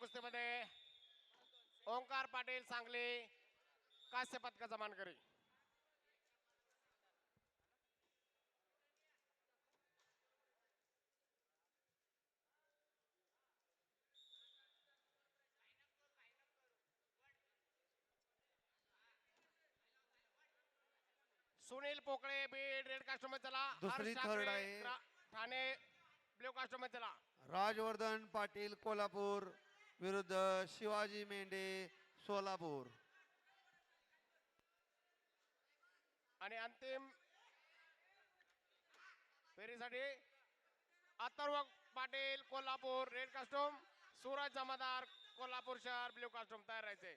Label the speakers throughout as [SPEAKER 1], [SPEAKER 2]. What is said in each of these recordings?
[SPEAKER 1] कुस्तीमध्ये ओंकार पाटील सांगली कास्य पदकाचा मानकरी. सुनील पोकळे बीड रेडमध्ये चला.
[SPEAKER 2] दुसरी
[SPEAKER 1] ठाकरे,
[SPEAKER 2] आहे.
[SPEAKER 1] ठाणे ब्ल्यू मध्ये चला.
[SPEAKER 2] राजवर्धन पाटील कोल्हापूर. विरुद्ध शिवाजी मेंढे सोलापूर.
[SPEAKER 1] आणि अंतिम फेरीसाठी अथर्व पाटील कोल्हापूर रेड कास्टोम सूरज जमादार कोल्हापूर शहर ब्ल्यू कास्टोम तयार राहायचे.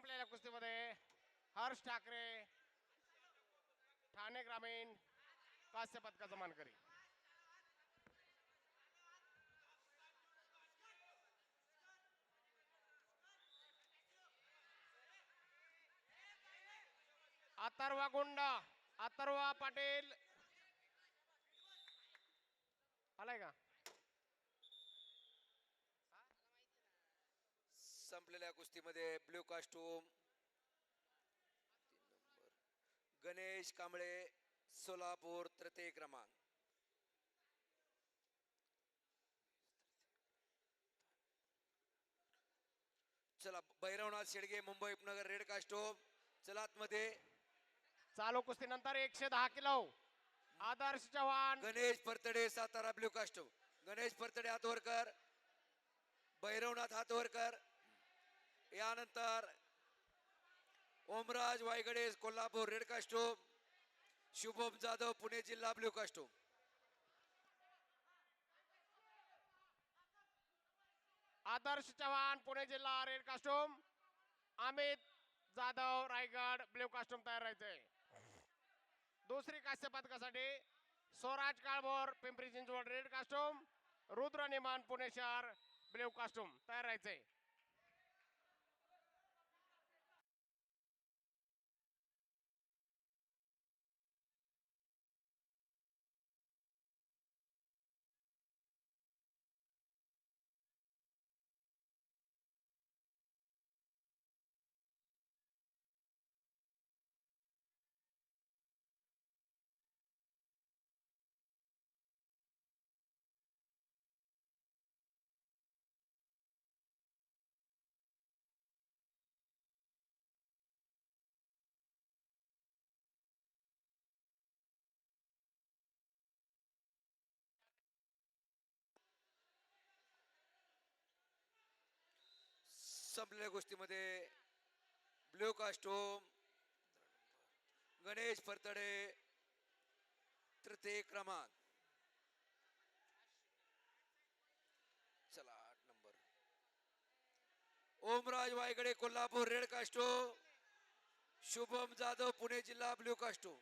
[SPEAKER 1] संपलेल्या कुस्तीमध्ये. हर्ष ठाकरे ठाणे ग्रामीण कास्य पदकाचा मानकरी. अथर्वा गुंड अथर्वा पाटील. आलाय का?
[SPEAKER 3] संपलेल्या कुस्तीमध्ये ब्ल्यू नंबर गणेश कांबळे सोलापूर तृतीय क्रमांक. चला भैरवनाथ शेडगे मुंबई उपनगर रेड कास्टोम चला आतमध्ये.
[SPEAKER 1] चालू कुस्ती नंतर एकशे दहा kilo. Adarsh Chavan.
[SPEAKER 3] Ganesh Paratade Satara blue costume Ganesh Paratade Hatwarkar Bhairavnath Hatwarkar यानंतर ओमराज वायगडे कोल्हापूर रेड कास्टोम शुभम जाधव पुणे जिल्हा ब्ल्यू कास्टोम.
[SPEAKER 1] आदर्श चव्हाण पुणे जिल्हा red costume Amit Jadhav Raigad blue costume तयार राहायचे. दुसरी कास्य पदकासाठी स्वराज काळभोर पिंपरी चिंचवड रेड कास्टूम रुद्र निमान पुणे शहर ब्ल्यू कास्टूम तयार राहायचे.
[SPEAKER 3] संपलेल्या गोष्टीमध्ये ब्ल्यू ब्ल्यू गणेश फरतडे तृतीय क्रमांक. चला आठ number. Omraj Waygade Kolhapur red costume Shubham Jadhav Pune जिल्हा ब्ल्यू कास्टूम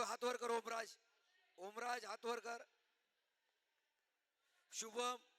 [SPEAKER 3] हात कर ओमराज. ओमराज हात कर. शुभम.